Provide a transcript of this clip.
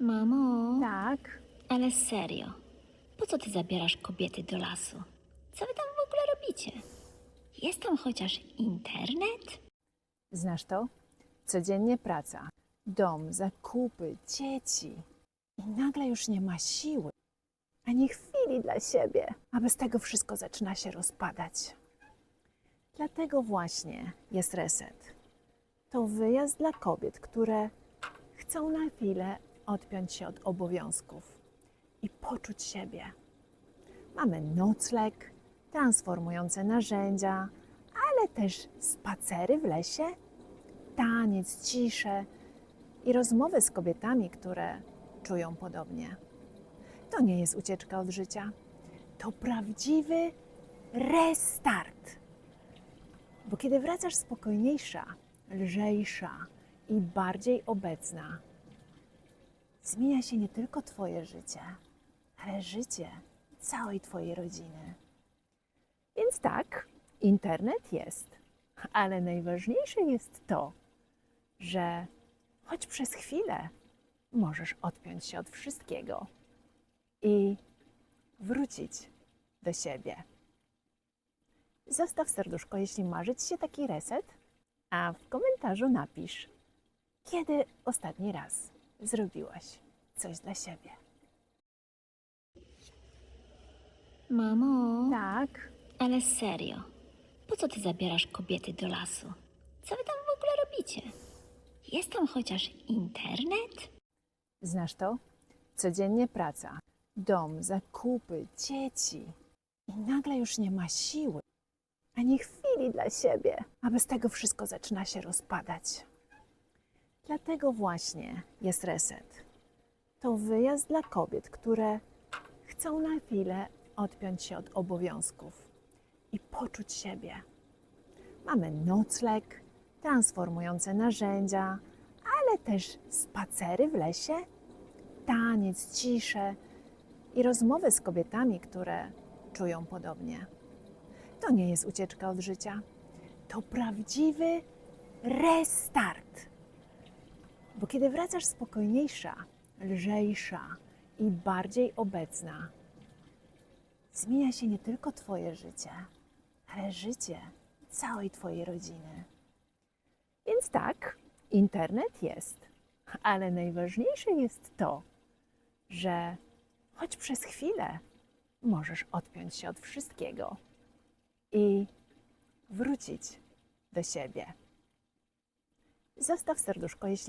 Mamo, Tak. ale serio, po co ty zabierasz kobiety do lasu? Co wy tam w ogóle robicie? Jest tam chociaż internet? Znasz to? Codziennie praca, dom, zakupy, dzieci. I nagle już nie ma siły, ani chwili dla siebie, a bez tego wszystko zaczyna się rozpadać. Dlatego właśnie jest reset. To wyjazd dla kobiet, które chcą na chwilę odpiąć się od obowiązków i poczuć siebie. Mamy nocleg, transformujące narzędzia, ale też spacery w lesie, taniec, ciszę i rozmowy z kobietami, które czują podobnie. To nie jest ucieczka od życia, to prawdziwy restart. Bo kiedy wracasz spokojniejsza, lżejsza i bardziej obecna, zmienia się nie tylko Twoje życie, ale życie całej Twojej rodziny. Więc tak, internet jest, ale najważniejsze jest to, że choć przez chwilę możesz odpiąć się od wszystkiego i wrócić do siebie. Zostaw serduszko, jeśli marzy Ci się taki reset, a w komentarzu napisz, kiedy ostatni raz zrobiłaś coś dla siebie. Mamo, Tak. ale serio, po co ty zabierasz kobiety do lasu? Co wy tam w ogóle robicie? Jest tam chociaż internet? Znasz to? Codziennie praca, dom, zakupy, dzieci. I nagle już nie ma siły, ani chwili dla siebie, a bez tego wszystko zaczyna się rozpadać. Dlatego właśnie jest reset. To wyjazd dla kobiet, które chcą na chwilę odpiąć się od obowiązków i poczuć siebie. Mamy nocleg, transformujące narzędzia, ale też spacery w lesie, taniec, ciszę i rozmowy z kobietami, które czują podobnie. To nie jest ucieczka od życia, to prawdziwy restart. Bo kiedy wracasz spokojniejsza, lżejsza i bardziej obecna, zmienia się nie tylko Twoje życie, ale życie całej Twojej rodziny. Więc tak, internet jest, ale najważniejsze jest to, że choć przez chwilę możesz odpiąć się od wszystkiego i wrócić do siebie. Zostaw serduszko, jeśli